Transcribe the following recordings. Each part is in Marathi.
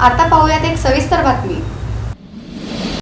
आता पाहूयात एक सविस्तर बातमी.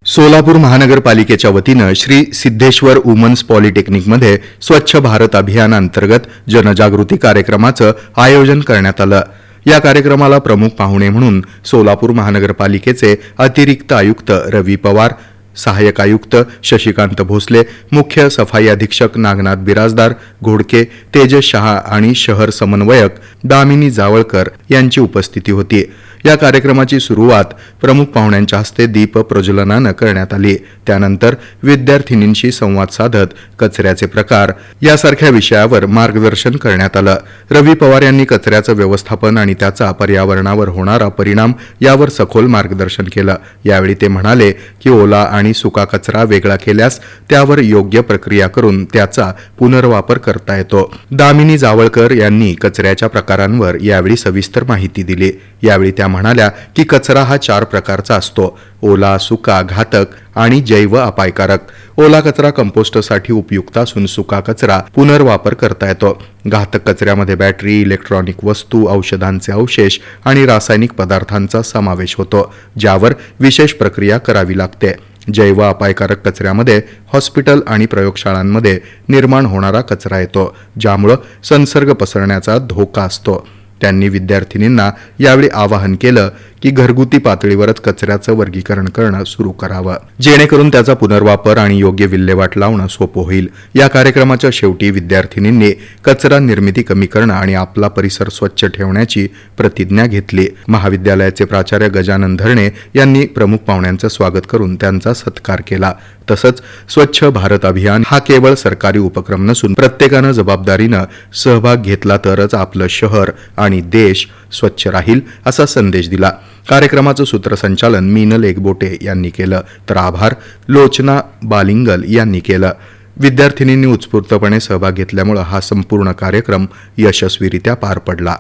सोलापूर महानगरपालिकेच्या वतीनं श्री सिद्धेश्वर वुमन्स पॉलिटेक्निकमध्ये स्वच्छ भारत अभियानांतर्गत जनजागृती कार्यक्रमाचं आयोजन करण्यात आलं. या कार्यक्रमाला प्रमुख पाहुणे म्हणून सोलापूर महानगरपालिकेचे अतिरिक्त आयुक्त रवी पवार सहाय्यक आयुक्त शशिकांत भोसले मुख्य सफाई अधीक्षक नागनाथ बिराजदार घोडके तेजस शहा आणि शहर समन्वयक दामिनी जावळकर यांची उपस्थिती होती. या कार्यक्रमाची सुरुवात प्रमुख पाहुण्यांच्या हस्ते दीप प्रज्वलनानं करण्यात आली. त्यानंतर विद्यार्थिनींशी संवाद साधत कचऱ्याचे प्रकार यासारख्या विषयावर मार्गदर्शन करण्यात आलं. रवी पवार यांनी कचऱ्याचं व्यवस्थापन आणि त्याचा पर्यावरणावर होणारा परिणाम यावर सखोल मार्गदर्शन केलं. यावेळी ते म्हणाले की ओला आणि सुका कचरा वेगळा केल्यास त्यावर योग्य प्रक्रिया करून त्याचा पुनर्वापर करता येतो. दामिनी जावळकर यांनी कचऱ्याच्या प्रकारांवर यावेळी सविस्तर माहिती दिली. यावेळी त्या म्हणाल्या की कचरा हा चार प्रकारचा असतो. ओला सुका घातक आणि जैव अपायकारक. ओला कचरा कंपोस्टसाठी उपयुक्त असून सुका कचरा पुनर्वापर करता येतो. घातक कचऱ्यामध्ये बॅटरी इलेक्ट्रॉनिक वस्तू औषधांचे अवशेष आणि रासायनिक पदार्थांचा समावेश होतो ज्यावर विशेष प्रक्रिया करावी लागते. जैव अपायकारक कचऱ्यामध्ये हॉस्पिटल आणि प्रयोगशाळांमध्ये निर्माण होणारा कचरा येतो ज्यामुळं संसर्ग पसरण्याचा धोका असतो. त्यांनी विद्यार्थिनींना यावेळी आवाहन केलं की घरगुती पातळीवरच कचऱ्याचं वर्गीकरण करणं सुरू करावं. जेणेकरून त्याचा पुनर्वापर आणि योग्य विल्हेवाट लावणं सोपं होईल. या कार्यक्रमाच्या शेवटी विद्यार्थिनींनी कचरा निर्मिती कमी करणं आणि आपला परिसर स्वच्छ ठेवण्याची प्रतिज्ञा घेतली. महाविद्यालयाचे प्राचार्य गजानन धरणे यांनी प्रमुख पाहुण्यांचं स्वागत करून त्यांचा सत्कार केला. तसंच स्वच्छ भारत अभियान हा केवळ सरकारी उपक्रम नसून प्रत्येकानं जबाबदारीनं सहभाग घेतला तरच आपलं शहर आणि देश स्वच्छ राहील असा संदेश दिला. कार्यक्रमाचं सूत्रसंचालन मीनल एकबोटे यांनी केलं. तर आभार. लोचना बालिंगल यांनी केलं. विद्यार्थिनींनी उत्स्फूर्तपणे सहभाग घेतल्यामुळं हा संपूर्ण कार्यक्रम यशस्वीरित्या पार पडला.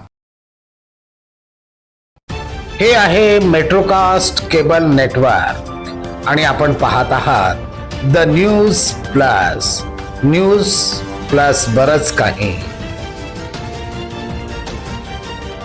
हे आहे मेट्रोकास्ट केबल नेटवर्क. आणि आपण पाहत आहात the news plus. News plus बरंच काही.